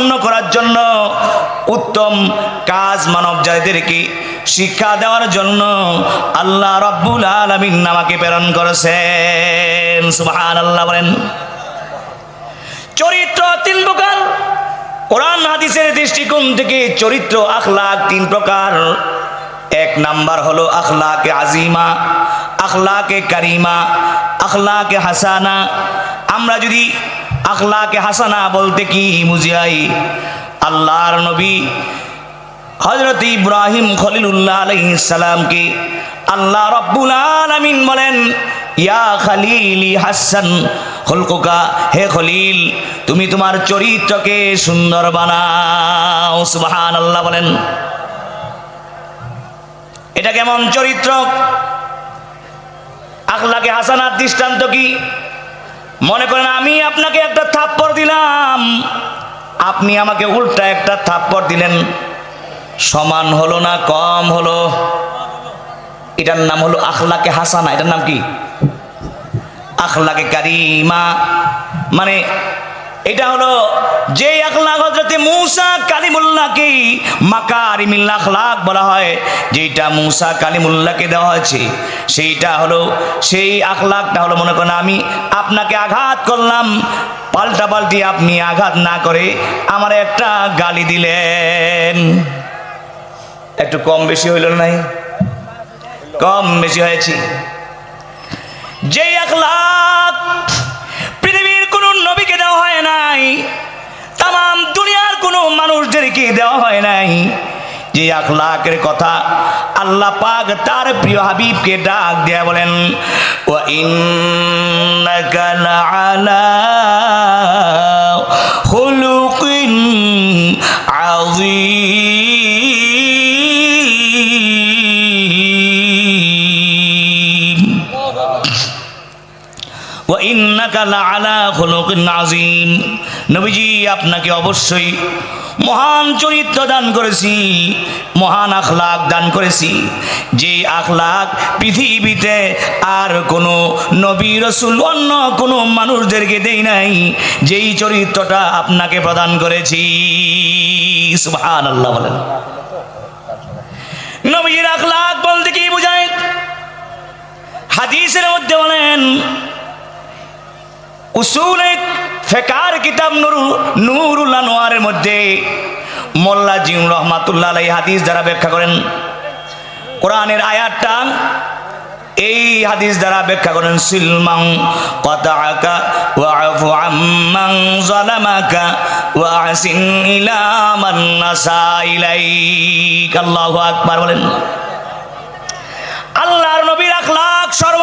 পরিপূর্ণ করার জন্য উত্তম কাজ মানব জাতিদেরকে শিক্ষা দেওয়ার জন্য আল্লাহ রব্বুল আলমিন আমাকে প্রেরণ করেছেন। সুবহান আল্লাহ বলেন। চরিত্র তিন প্রকার। কোরআন, হাদিসের দৃষ্টিকোণ থেকে চরিত্র, আখলাক তিন প্রকার। এক নাম্বার হলো আখলাকে আজিমা, আখলাকে কারিমা, আখলাকে হাসানা। আমরা যদি আখলাকে হাসানা বলতে কি বুঝাই আল্লাহর নবী হজরত ইব্রাহিম খলিলুল্লাহ আলাইসালামকে আল্লাহ রব্বুল আলামিন বলেন, ইয়া খালিলি হাসান, খলকুকা, হে খলিল, তুমি তোমার চরিত্রকে সুন্দর বানাও। সুবহান আল্লাহ বলেন। এটা কেমন চরিত্র? আখলাকে হাসানার দৃষ্টান্ত কি? মনে করেন, আমি আপনাকে একটা থাপ্পড় দিলাম। আপনি আমাকে উল্টা একটা থাপ্পড় দিলেন। সমান হলো না, কম হলো। এটার নাম হলো আখলাকে হাসানা। এটার নাম কি? আখলাকে কারিমা। মানে এটা হলো যে আখলাক হজরতে মুসা কালিমুল্লাহকে মাকারিমিল আখলাক বলা হয় যেটা মুসা কালিমুল্লাহকে দেওয়া হয়েছে। সেইটা হলো, সেই আখলাকটা হলো, মনে করেন আমি আপনাকে আঘাত করলাম, পাল্টা পাল্টি আপনি আঘাত না করে আমার একটা গালি দিলেন। একটু কম বেশি হইল নাই? কম বেশি হয়েছে। যে আখলাক নাই। তাম দুনিয়ার কোনো মানুষদেরকে দেওয়া হয় নাই। যে আখলাকের কথা আল্লাহ পাক তার প্রিয় হাবিবকে ডাক দেয়া বলেন ও ইন্নাকা লাআলা লাআলা নবীজি, আপনাকে অবশ্যই মহান চরিত্র দান করেছি, মহান আখলাক দান করেছি। যে আখলাক পৃথিবীতে আর কোনো নবী রসুল, অন্য কোনো মানুষদেরকে দেই নাই, যেই চরিত্রটা আপনাকে প্রদান করেছি। সুবহান আল্লাহ বলেন। নবীর আখলাক বলতে কি বোঝায়? হাদিসের মধ্যে বলেন উসুলে ফেকার কিতাব নুরু, নুরুল আনোয়ারের মধ্যে মোল্লা জিম রহমাতুল্লাহ এই হাদিস দ্বারা ব্যাখ্যা করেন। কোরআনের আয়াতটা, এই হাদিস দ্বারা ব্যাখ্যা করেন, সিলমাং কতাআকা ওয়াফু আম্মাং যালামাকা ওয়াহসিন ইলা মান নাসা ইলাইক। আল্লাহু আকবার বলেন। নবীর আখলাক সর্ব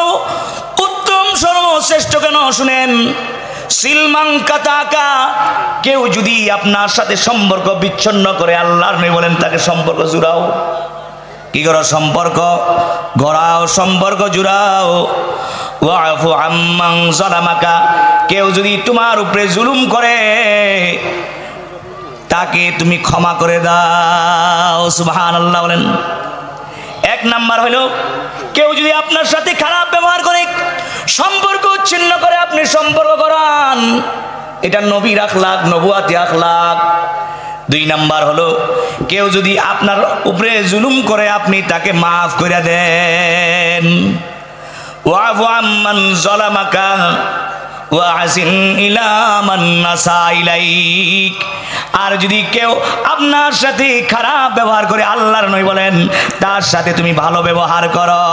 উত্তম সর্বশ্রেষ্ঠ কেন শুনেন? সিলমাং কাতাকা কেউ যদি আপনার সাথে সম্পর্ক বিচ্ছিন্ন করে, আল্লাহর নবী বলেন তাকে সম্পর্ক জুড়াও। কি করো সম্পর্ক? গড়াও সম্পর্ক, জুড়াও। কেউ যদি তোমার উপরে জুলুম করে, তাকে তুমি ক্ষমা করে দাও। সুবহানাল্লাহ বলেন। এক নাম্বার হলো, কেউ যদি আপনার সাথে খারাপ ব্যবহার করে, সম্পর্ক উচ্ছিন্ন করে, আপনি সম্পর্ক করান। এটা নবীর আখলাক, নবুয়াতি আখলাক। দুই নাম্বার হলো, কেউ যদি আপনার উপরে জুলুম করে, আপনি তাকে মাফ করে দেন। ওয়াফু আম্মান জলামাকা ওয়াহসিন ইলা মান নাসা ইলাইক। আর যদি কেউ আপনার সাথে খারাপ ব্যবহার করে আল্লাহর নই বলেন, তার সাথে তুমি ভালো ব্যবহার করো।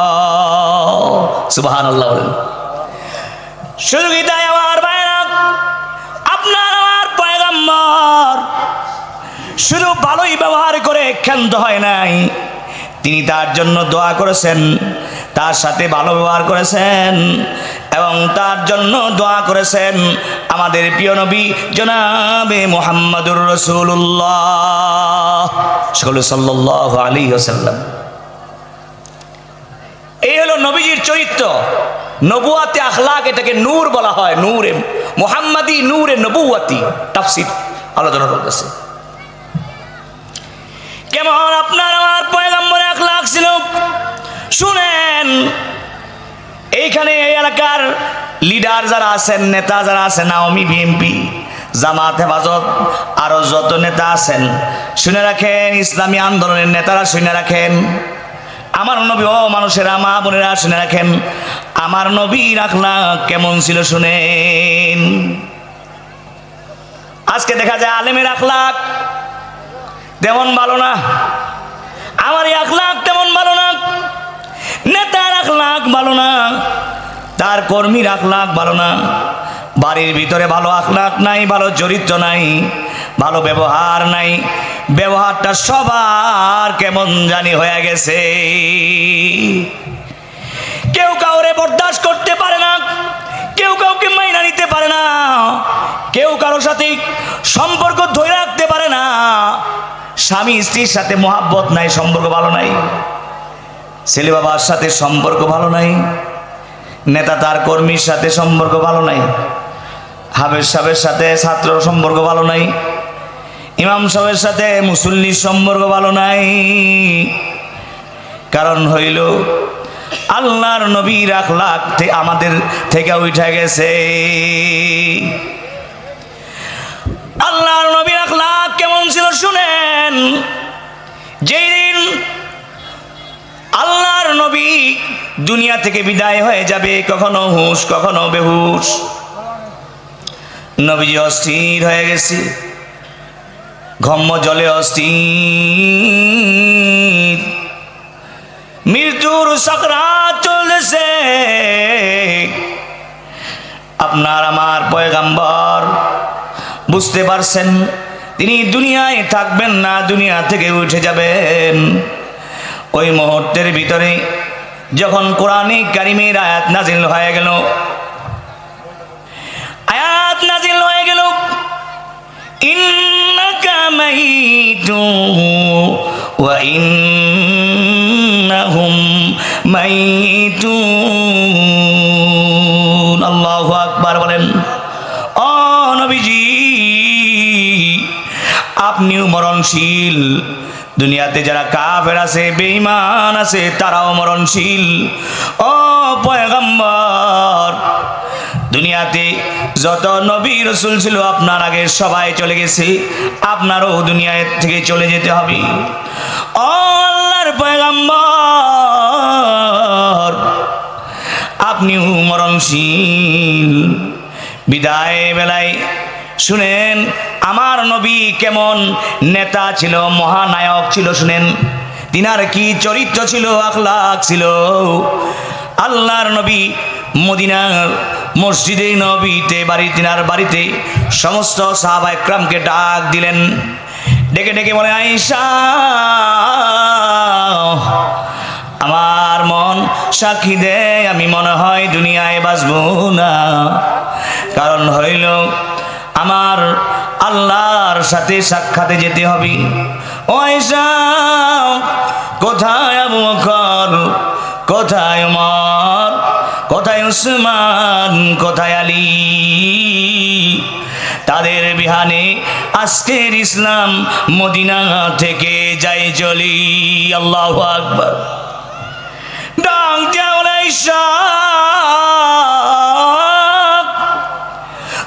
সুবহানাল্লাহ বলেন। শুধু কি আমার আপনার আমার পয়গম্বর শুধু ভালোই ব্যবহার করে ক্ষান্ত হয় নাই। তিনি তার জন্য দোয়া করেছেন, তার সাথে ভালো ব্যবহার করেছেন এবং তার জন্য দোয়া করেছেন আমাদের প্রিয় নবী জনাবে মোহাম্মদুর রসুল্লাহ সাল্লাহ আলী ওসাল্লাম এই হলো নবীজির চরিত্র। নবুয়াতে আখলাক এটাকে নূর বলা হয়, নূরে, মোহাম্মদী নূরে নবুয়াতি, তাফসির আলোচনা করতেছে। কেমন আপনার আমার পয়গম্বরে? আখলাক ছিল শুনেন, এইখানে এই এলাকার লিডার যারা আছেন, নেতা যারা আছেন আওয়ামী বিএনপি জামাত, হেফাজত যত নেতা আছেন, শুনে রাখেন, ইসলামী আন্দোলনের নেতারা শুনে রাখেন। আমার নবী, ও মানুষেরা, মা বোনেরা শুনে রাখেন, আমার নবী রাখলা কেমন ছিল শুনেন। আজকে দেখা যায়, আলেমের আখলাক তেমন ভালো না। আমার এই আখলাক তেমন ভালো না। নেতার আখলাক ভালো না। তার কর্মীর আখলাক ভালো না। বাড়ির ভিতরে ভালো আখলাক নাই, ভালো চরিত্র নাই, ভালো ব্যবহার নাই। ব্যবহারটা সবার কেমন জানি হয়ে গেছে। কেউ কাউরে বরদাস্ত করতে পারে না। কেউ কাউকে মাইনা নিতে পারে না। কেউ কারোর সাথে সম্পর্ক ধরে রাখতে পারে না। স্বামী স্ত্রীর সাথে মহাব্বত নাই, সম্পর্ক ভালো নাই। ছেলে বাবার সাথে সম্পর্ক ভালো নাই। নেতা তার কর্মীর সাথে সম্পর্ক ভালো নাই। হাবের সাহেবের সাথে ছাত্র সম্পর্ক ভালো নাই। ইমাম সাহেবের সাথে মুসল্লির সম্পর্ক ভালো নাই। কারণ হইল, আল্লাহর নবীর আখলাক থে- আমাদের থেকে উঠে গেছে। দুনিয়া থেকে বিদায় হয়ে যাবে, কখনো হুশ, কখনো বেহুশ। নবীজি অস্থির হয়ে গেছে। ঘম্ম জলে অস্থির। মৃত্যুর সকরাত চলেছে আপনার আমার পয়গাম্বর বুঝতে পারছেন, তিনি দুনিয়ায় থাকবেন না, দুনিয়া থেকে উঠে যাবেন। ওই মুহূর্তের ভিতরে যখন কোরআনে কারিমের আয়াত নাজিল হয়ে গেল, আয়াত নাজিল হয়ে গেল আকবার বলেন ও নবীজি, আপনিও মরণশীল দুনিয়াতে যারা কাফের আছে, বেঈমান আছে, তারাও মরণশীল। ও পয়গম্বর, দুনিয়াতে যত নবী রসুল ছিল, আপনার আগে সবাই চলে গেছে, আপনারও দুনিয়া থেকে চলে যেতে হবে। আল্লাহর পয়গম্বর, আপনিও মরণশীল। বিদায় বেলায় শুনেন, আমার নবী কেমন নেতা ছিল, মহানায়ক ছিল, শুনেন। তিনার কি চরিত্র ছিল আখলাক ছিল। আল্লাহর নবী মদিনার মসজিদে, নবীতে বাড়ি তিনার বাড়িতে সমস্ত সাহাবা একরামকে ডাক দিলেন। ডেকে ডেকে বলে আইসা আমার মন সাক্ষী দেয় আমি মনে হয় দুনিয়ায় বাঁচব না। কারণ হইল আমার আল্লাহর সাথে সাক্ষাতে যেতে হবে। ও আয়েশা, কোথায় আবু বকর? কোথায় উমর? কোথায় উসমান? কোথায় আলী? তাদের বিহানে আজকের ইসলাম মদিনা থেকে যাই চলি। আল্লাহ আকবর। ডাক "ঈশাক,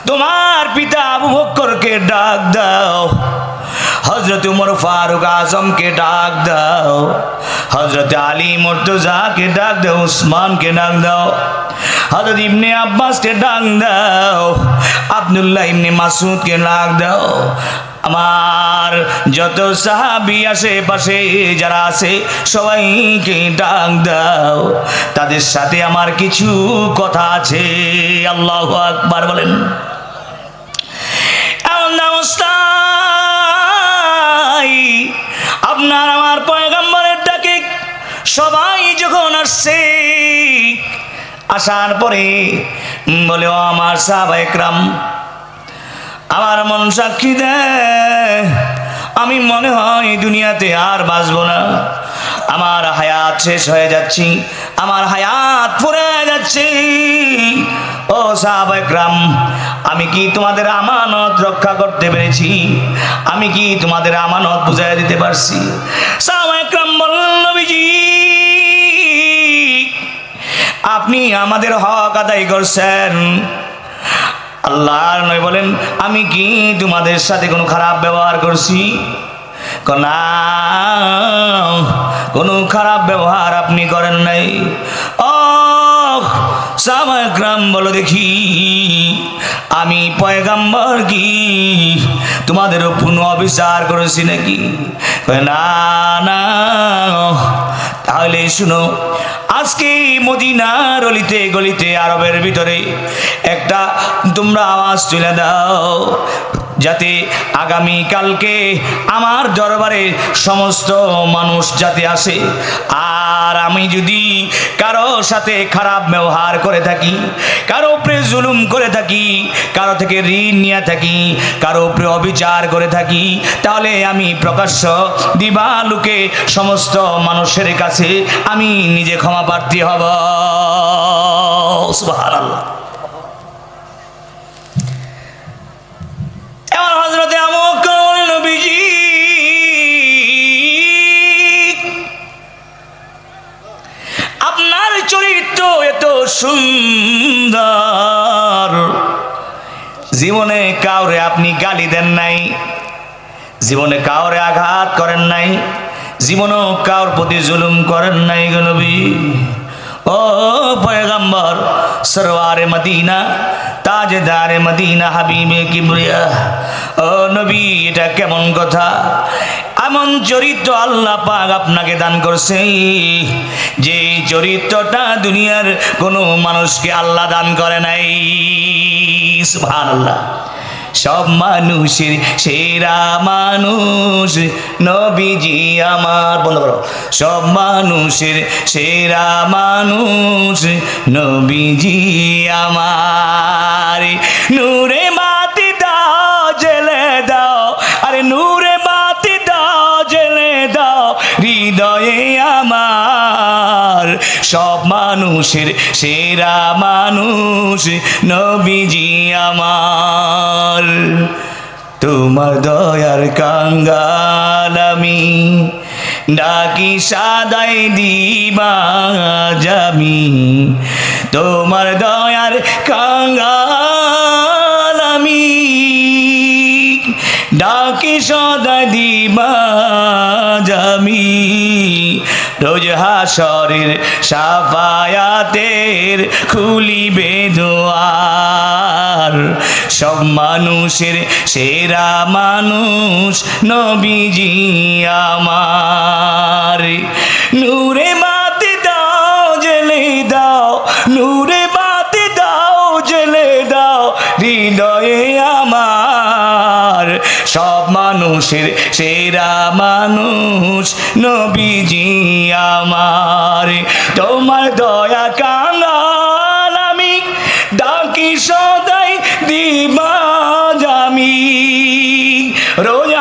তোমার পিতা আবু বক্করকে ডাক দাও। হজরত উমর ফারুক আজমকে ডাক দাও। হজরত আলী মুর্তজাকে ডাক দাও, উসমানকে ডাক দাও। হজরত ইবনে আব্বাসকে ডাক দাও। আব্দুল্লাহ ইবনে মাসুদকে ডাক দাও। আমার যত সাহাবি আশেপাশে যারা আছে, সবাইকে ডাক দাও। তাদের সাথে আমার কিছু কথা আছে। আল্লাহ আকবার বলেন। অবস্থায় আপনার আমার পয়গম্বরের ডাকে সবাই যখন আসছে, আসার পরে বলে, ও আমার সাহাবাইকরাম আমার মন সাক্ষী দেয় আমি মনে হয় দুনিয়াতে আর বাঁচবো না। আমার হায়াত শেষ হয়ে যাচ্ছি, আমার হায়াত ফুরে যাচ্ছে। ও সাহাবাইকরাম আমি কি তোমাদের আমানত রক্ষা করতে পেরেছি? আমি কি তোমাদের আমানত বুঝাই দিতে পারছি? আপনি আমাদের হক আদায় করছেন। আল্লাহর নয় বলেন, আমি কি তোমাদের সাথে কোনো খারাপ ব্যবহার করছি? না, কোনো খারাপ ব্যবহার আপনি করেন নাই। ও সামাগ্রাম বলো দেখি। আমি পয়গাম্বর কি? তোমাদেরও পুনঃ অবিচার করেছি নাকি? না না। তাহলে শুনো, আজকে মদিনার অলিতে গলিতে আরবের ভিতরে একটা তোমরা আওয়াজ তুলে দাও, যাতে আগামী কালকে আমার দরবারে সমস্ত মানুষ যাতে আসে। আর আমি যদি কারও সাথে খারাপ ব্যবহার করে থাকি, কারও উপরে জুলুম করে থাকি, কারও থেকে ঋণ নিয়ে থাকি, কারও উপরে অবিচার করে থাকি, তাহলে আমি প্রকাশ্য দিবালুকে সমস্ত মানুষের কাছে আমি নিজে ক্ষমা প্রার্থী হব। সুবহানাল্লাহ। এমন হজরতে আমক নবীজি এত সুন্দর? জীবনে কাউরে আপনি গালি দেন নাই। জীবনে কাউরে আঘাত করেন নাই। জীবনেও কাউর প্রতি জুলুম করেন নাই গনবী নবী। ও পয়গাম্বর সরওয়ারে মদিনা তাজদারে মদিনা হাবিবে কিবরিয়া। ও নবী, এটা কেমন কথা? এমন চরিত্র আল্লাহ পাক আপনাকে দান করছে। যে চরিত্রটা দুনিয়ার কোনো মানুষকে আল্লাহ দান করে নাই। সুবহানাল্লাহ। সব মানুষের সেরা মানুষ। নবীজি আমার, বন্ধ করো। সব মানুষের সেরা মানুষ নবীজি আমার। নূরে মাতি সব মানুষের সেরা মানুষ নবীজি আমার। তোমার দয়ার কাঙ্গাল আমি, ডাকি সাদাই দিবা জামি। তোমার দয়ার কাঙ্গাল আমি, ডাকি সদা দিবা জামি। রোজ হাসরের সাফায়াতের খুলিবে দোয়ার সব মানুষের সেরা মানুষ নবীজি আমার। নূরে মাতে দাও, জেলে দাও, নূরে মাতে দাও, জেলে দাও, হৃদয়ে আমার। সব মানুষের সেরা মানুষ নবীজি আমার। তোমার দয়া কাঙ্গাল আমি, ডাকি সদাই দিবা জামি রোজ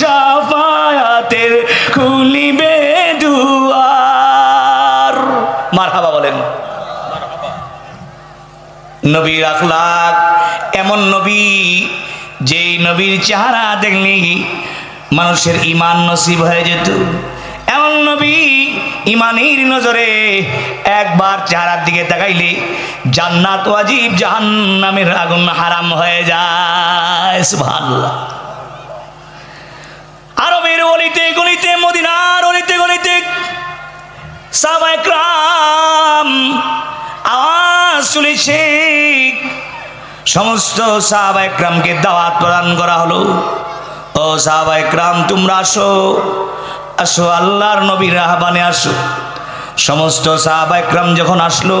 সাফায়াতের খুলিবে দুয়ার। মারহাবা বলেন। নবীর আখলাক এমন নবী যেই নবীর চেহারা দেখলি, মানুষের ইমান নসিব হয়ে যেত। এমন নবী ইমানের নজরে একবার চেহারার দিকে তাকাইলে জান্নাত ওয়াজিব জাহান্নামের আগুন হারাম হয়ে যায়। সুবহানাল্লাহ। আরবের অলিতে গলিতে, মদিনার অলিতে গলিতে সাবাইকরাম আওয়াজ শুনেছে সমস্ত সাহাবাইকরামকে দাওয়াত প্রদান করা হলো। ও সাহাবাইকরাম তোমরা আসো। আসো, আল্লাহর নবীর আহ্বানে আসো। সমস্ত সাহাবাইকরাম যখন আসলো,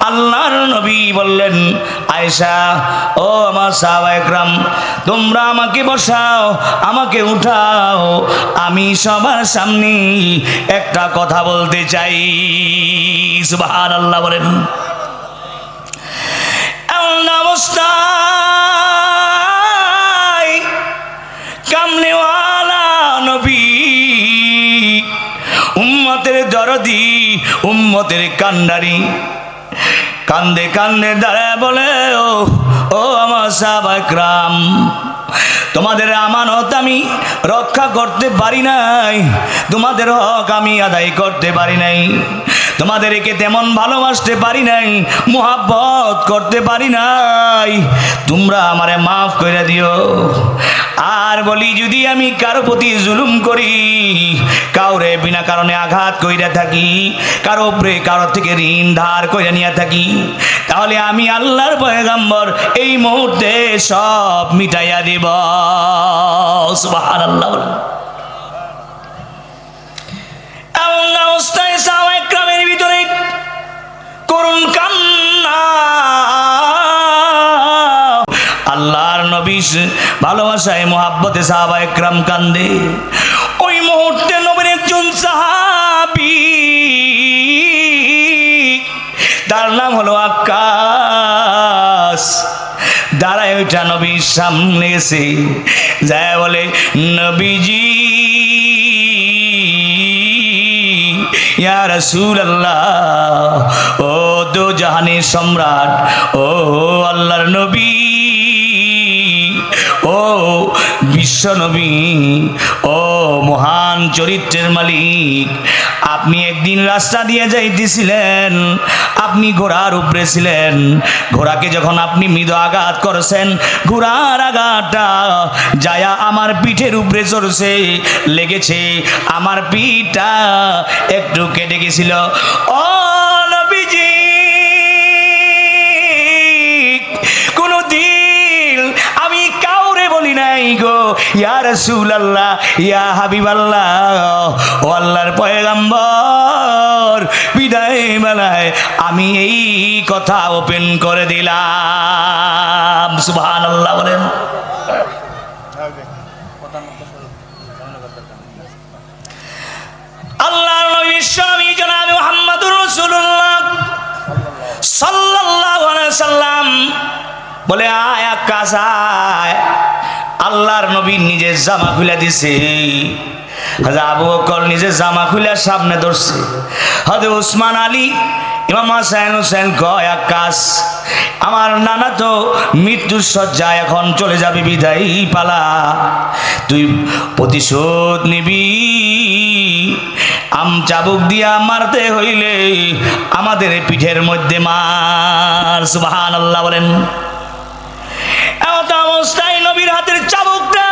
আল্লাহর নবী বললেন, আয়েশা, ও আমার সাহাবাইকরাম তোমরা আমাকে বসাও, আমাকে উঠাও। আমি সবার সামনে একটা কথা বলতে চাই। সুবহান আল্লাহ বলেন। কামনেওয়ালা নবী, উম্মতের দরদি, উম্মতের কান্ডারি। কান্দে কান্দে দাঁড়ায় বলে, ও ও আমার সাবাকরাম তোমাদের আমানত আমি রক্ষা করতে পারি নাই, তোমাদের হক আমি আদায় করতে পারি নাই। তোমাদেরকে তেমন ভালোবাসতে পারি নাই, মোহাব্বত করতে পারি নাই। তোমরা আমারে মাফ করে দিও। আর বলি, যদি আমি কারও প্রতি জুলুম করি, কাউরে বিনা কারণে আঘাত কইরা থাকি, কারও উপরে কারও থেকে ঋণ ধার কইরা নিয়ে থাকি, তাহলে আমি আল্লাহর পয়গাম্বর এই মুহূর্তে সব মিটাইয়া দিব। সুবহানাল্লাহ অবস্থায় ভিতরে করুণ কান্না। আল্লাহর নবী ভালোবাসায়, মোহাব্বতে সাহাবা একরাম কান্দে। ওই মুহূর্তে নবীর একজন সাহাবি, তার নাম হলো আকাশ। দাঁড়ায় ওইটা নবীর সামনে এসে যায় বলে, নবীজি ইয়া রাসূলুল্লাহ ও দো জাহানের সম্রাট ও আল্লাহর নবী ও বিশ্ব নবী ও মহান চরিত্রের মালিক। আপনি একদিন রাস্তা দিয়ে যাইতেছিলেন, আপনি ঘোড়ার উপরে ছিলেন। ঘোড়াকে যখন আপনি মৃদু আঘাত করেছেন, ঘোড়ার আঘাতটা যায়া আমার পিঠের উপরে চড়ছে, লেগেছে। আমার পিঠটা একটু কেটে গেছিল। ও ইয়া রাসূলুল্লাহ, ইয়া হাবিবাল্লাহ, ও আল্লাহর পয়গাম্বর, বিদায় বেলায় আমি এই কথা ওপেন করে দিলাম। সুবহানাল্লাহ বলেন। আল্লাহর নবী জনাব মুহাম্মদুর রাসূলুল্লাহ সাল্লাল্লাহু আলাইহি সাল্লাম বলে, আয় আকাশ, আয়। আল্লাহর নবী নিজের জামা খুলে দিছে। হাজা আবু বকর নিজের জামা খুলে সামনে ধরছে। হজরত উসমান আলী, ইমাম হাসান হোসেন কয়, আকাশ, আমার নানা তো মৃত্যুর শয্যা এখন চলে যাবে, বিদায় পালা। তুই প্রতিশোধ নিবি। আম চাবুক দিয়া মারতে হইলে আমাদের পিঠের মধ্যে মার। সুবাহান আল্লাহ বলেন। এমন অবস্থায় নবীর হাতের চাবুকটা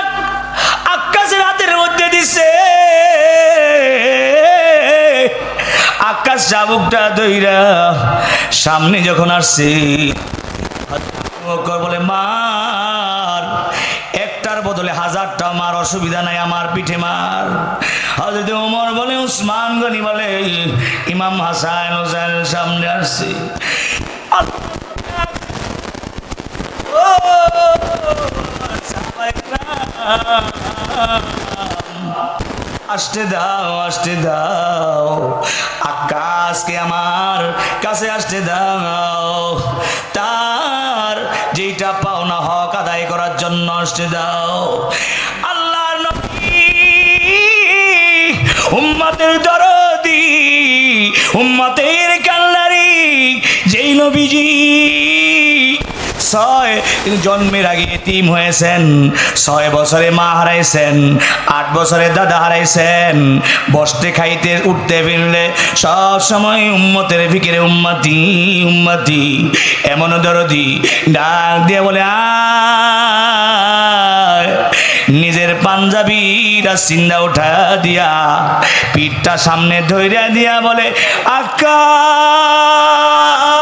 আকাশের হাতের মধ্যে দিছে। আকাশ চাবুকটা দইরা সামনে যখন আসছে বলে, মার, একটার বদলে হাজারটা মার, অসুবিধা নাই, আমার পিঠে মার। হজরত ওমর বলে, উসমান গনি বলে, ইমাম হাসান হোসেন সামনে আসছে। আসতে দাও আসতে দাও। আকাশকে আমার কাছে আসতে দাও। তার যেটা পাওনা হক আদায় করার জন্য আসতে দাও। আল্লাহর নবী, উম্মতের দরদি, উম্মতের কাল্লারি যেই নবীজি ছয় তিনি জন্মের আগে এতিম হয়েছেন। ছয় বছরে মা হারাইছেন, আট বছরে দাদা হারাইছেন। বসতে, খাইতে, উঠতে, ফিরলে সব সময় উম্মতের ফিকিরে, উম্মাতি উম্মাতি। এমন দরদি ডাক দিয়ে বলে, আয়, নিজের পাঞ্জাবিরা চিন্তা উঠা দিয়া, পিঠটা সামনে ধৈর্য দিয়া বলে, আকাশ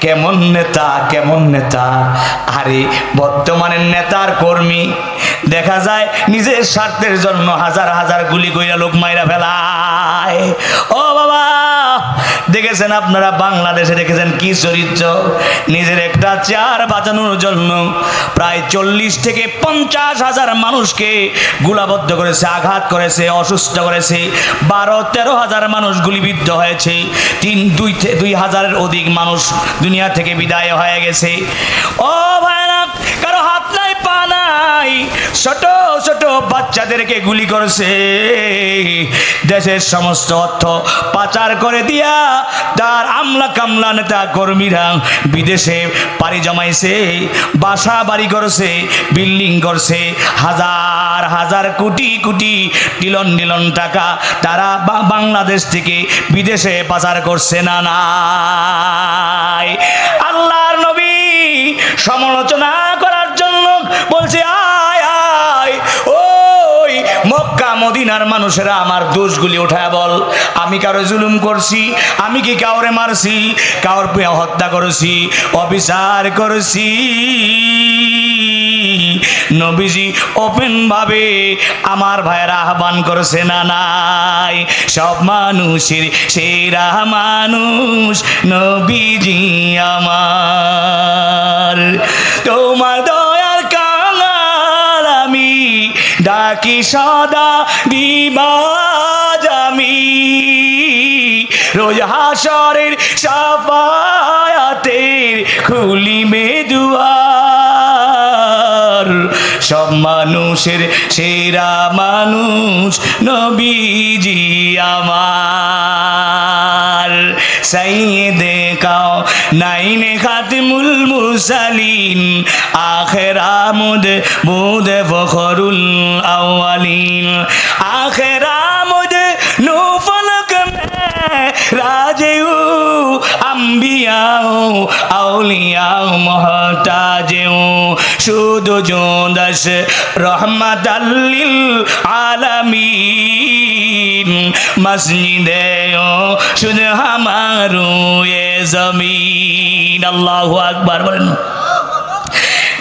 কেমন নেতা কেমন নেতা? আরে বর্তমানের নেতার কর্মী, দেখা যায় নিজের স্বার্থের জন্য হাজার হাজার গুলি কইরা লোক মাইরা ফেলায়। ও দেখেছেন আপনারা বাংলাদেশে দেখেছেন কি চরিত্র? নিজের একটা চেয়ার বাঁচানোর জন্য প্রায় চল্লিশ থেকে পঞ্চাশ হাজার মানুষকে গুলাবদ্ধ করেছে, আঘাত করেছে, অসুস্থ করেছে। বারো, তেরো হাজার মানুষ গুলিবিদ্ধ হয়েছে। তিন, দুই দুই হাজারের অধিক মানুষ দুনিয়া থেকে বিদায় হয়ে গেছে। ও ভাইরা, কারও হাত নাই। ছোট ছোট বাচ্চাদেরকে গুলি করেছে। দেশের সমস্ত অর্থ পাচার করে দিয়া তার আমলা কামলা নেতা কর্মীরা বিদেশে পাড়ি জমাইছে, বাসা বাড়ি করছে, বিল্ডিং করছে। হাজার হাজার কোটি কোটি ডিলন ডিলন টাকা তারা বাংলাদেশ থেকে বিদেশে পাচার করছে না আল্লাহর নবী সমালোচনা মদিনার মানুষেরা আমার দোষগুলি উঠায় বল। আমি কারও জুলুম করছি, আমি কি কাউরে মারছি? কাউর হত্যা করেছি, অবিচার করেছি। নবীজি ওপেন ভাবে আমার ভাইয়েরা আহ্বান করেছে, না, নাই, সব মানুষের সেরা মানুষ নবীজি আমার। তোমার ডাকি সদা দিবাজ আমি রোজ হাসরের সাফায়াতের খুলি মেদুয়ার। সব মানুষের সেরা মানুষ নবীজি আমার। সাইয়েদে কাও নাইনে খাতিমুল মুরসালিন আমদ বুদে বখরুল আওয়ালিন আখেরামুদ রাজেউ, আম্বিয়াও, আউলিয়াও, মহতাজেউ। শুধু জোদাস রহমত আল্লিল আলামিন। মসজিদেও শুধু আমারু জমিন। আল্লাহু আকবার বলেন।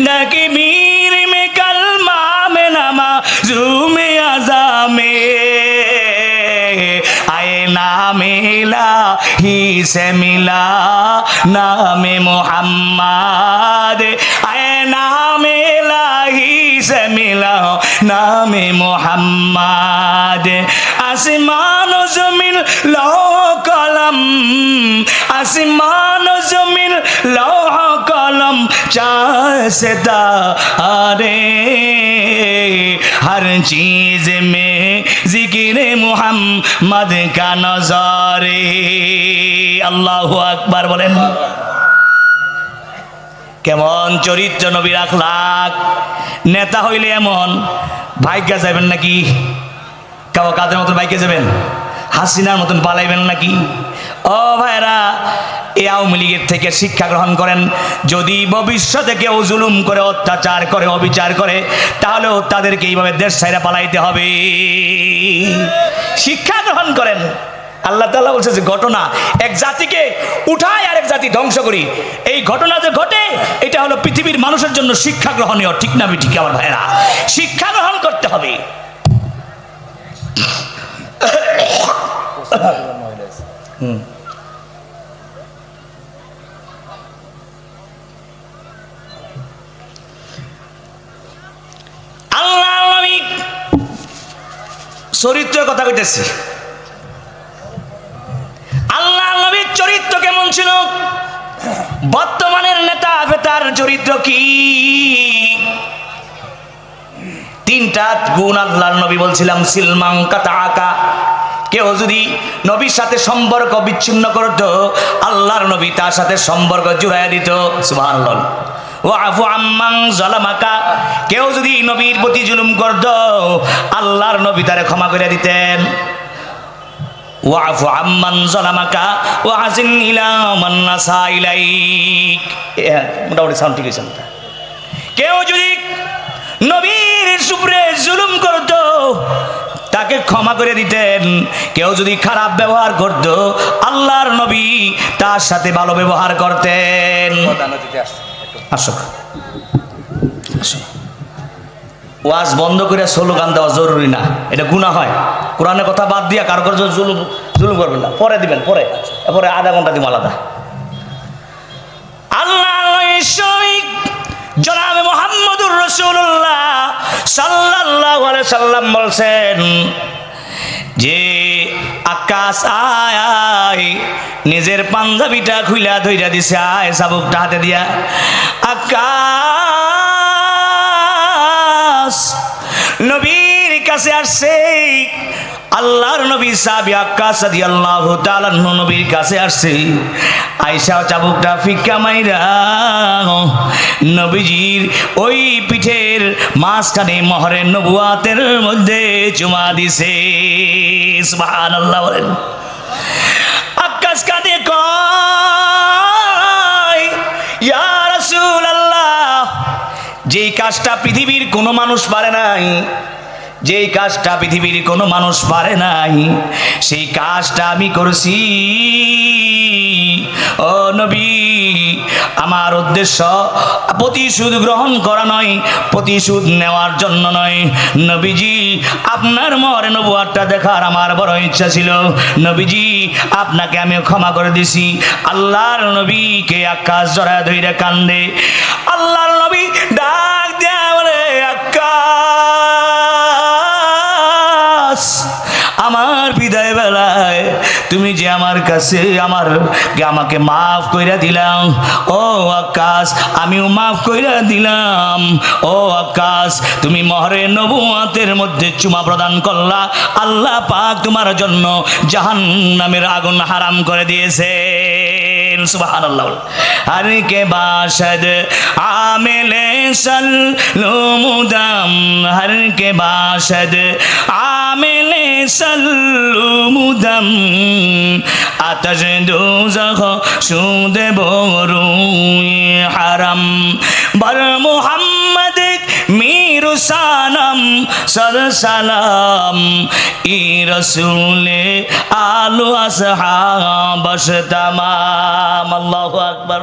নাকি বীর মে কালমা মে নামা, জুমে নামেলা হি সে নামে মোহাম্মদ আয় নামে से मिला नामे मोहम्मद आसमान ও জমিন লৌহ কলম आसमान ও জমিন লৌহ কলম चाहता अरे हर चीज में जिक्र मोहम्मद का नजारे আল্লাহু আকবার বলেন কেমন চরিত্র নবী রাখলাক নেতা হইলে এমন। ভাগ্যা যাবেন নাকি? কেউ কাদের মতন বাইকে যাবেন হাসিনার মতন পালাইবেন নাকি? ও ভাইরা এই আওয়ামী লীগের থেকে শিক্ষা গ্রহণ করেন। যদি ভবিষ্যতে কেউ জুলুম করে, অত্যাচার করে, অবিচার করে, তাহলেও তাদেরকে এইভাবে দেশ ছাইরা পালাইতে হবে। শিক্ষা গ্রহণ করেন। আল্লাহ তাআলা বলছে যে ঘটনা, এক জাতিকে উঠায় আরেক জাতি ধ্বংস করি। এই ঘটনা যে ঘটে, এটা হলো পৃথিবীর মানুষের জন্য শিক্ষা গ্রহণীয়, ঠিক না ঠিক আমার ভাইরা শিক্ষা গ্রহণ করতে হবে। আল্লাহ চরিত্রের কথা কইতেছি। চরিত্র কেমন ছিল? বর্তমানের নেতা ফেতার চরিত্র কি? তিনটা গুণ আল্লাহর নবী বলছিলাম, সিলমাং কাতা আকা কেউ যদি নবীর সাথে সম্পর্ক বিচ্ছিন্ন করত, আল্লাহর নবী তার সাথে সম্পর্ক জুড়াইয়া দিত। সুবহানাল্লাহ। ও আফু আম্মাং জলামাকা। কেউ যদি নবীর প্রতি জুলুম করত, আল্লাহর নবী তারে ক্ষমা করে দিতেন। ও ইলাইক। মোটামুটি কেউ যদি নবীর জুলুম করত, তাকে ক্ষমা করে দিতেন। কেউ যদি খারাপ ব্যবহার করত, আল্লাহর নবী তার সাথে ভালো ব্যবহার করতেন। আসো। আসো। ওয়াজ বন্ধ করে স্লোগান দেওয়া জরুরি না, এটা গুণা হয়। কোরআনের কথা বাদ দিয়া কারও কারও জুলুম জুলুম করবেন না। পরে দিবেন, পরে। পরে আধা ঘণ্টা দিব আলাদা। আল্লাহ জনাবে মোহাম্মদুর রসুল্লাহ আলাইহি সাল্লাম বলছেন যে আকাশ আয়, নিজের পাঞ্জাবিটা খুইলা ধইরা দিছে, আয় চাবুকটা হাতে দিয়া। আক্কাস নবীর কাছে আসছে আল্লাহর নবী সাহাবী আক্কাস রাদিয়াল্লাহু তাআলা নবীর কাছে আসছে। আয়েশা চাবুকটা ফিক্কা মাইরা, নবীজির ওই পিঠের মাঝখানে মহরের নবুয়াতের মধ্যে চুমা দিছে। সুবহানাল্লাহ বলেন। আকাশ কাঁদে কয়, ইয়া রাসূলুল্লাহ, যেই কাজটা পৃথিবীর কোনো মানুষ পারে নাই যেই কাজটা পৃথিবীর কোনো মানুষ পারে নাই, সেই কাজটা আমি করছি। ও নবী, আমার উদ্দেশ্য প্রতিশোধ গ্রহণ করা নয়, প্রতিশোধ নেওয়ার জন্য নয়। নবীজি, আপনার মরে নবুয়ারটা দেখার আমার বড় ইচ্ছা ছিল। নবীজি, আপনাকে আমি ক্ষমা করে দিছি। আল্লাহর নবীকে আকাশ জড়ায় ধইরে কান্দে। আল্লাহর নবী ডাক বিদায় বেলায় তুমি যে আমার কাছে আমার আমাকে মাফ কইরা দিলাম, ও আকাশ, আমিও মাফ কইরা দিলাম। ও আকাশ, তুমি মহরে নবুয়াতের মধ্যে চুমা প্রদান করলা, আল্লাহ পাক তোমার জন্য জাহান নামের আগুন হারাম করে দিয়েছে। সুবহানাল্লাহ হর কে বাসদ? আমেলে সল্লুমুদাম হর কে বাসদ? আমেলে সল্লুমুদাম আতশ দুজখ সুদে বরুই হারাম। বর মুহাম্মদ সানম সর সালাম ই রসুলে আলু আসহাবস তামাম আল্লাহু আকবার।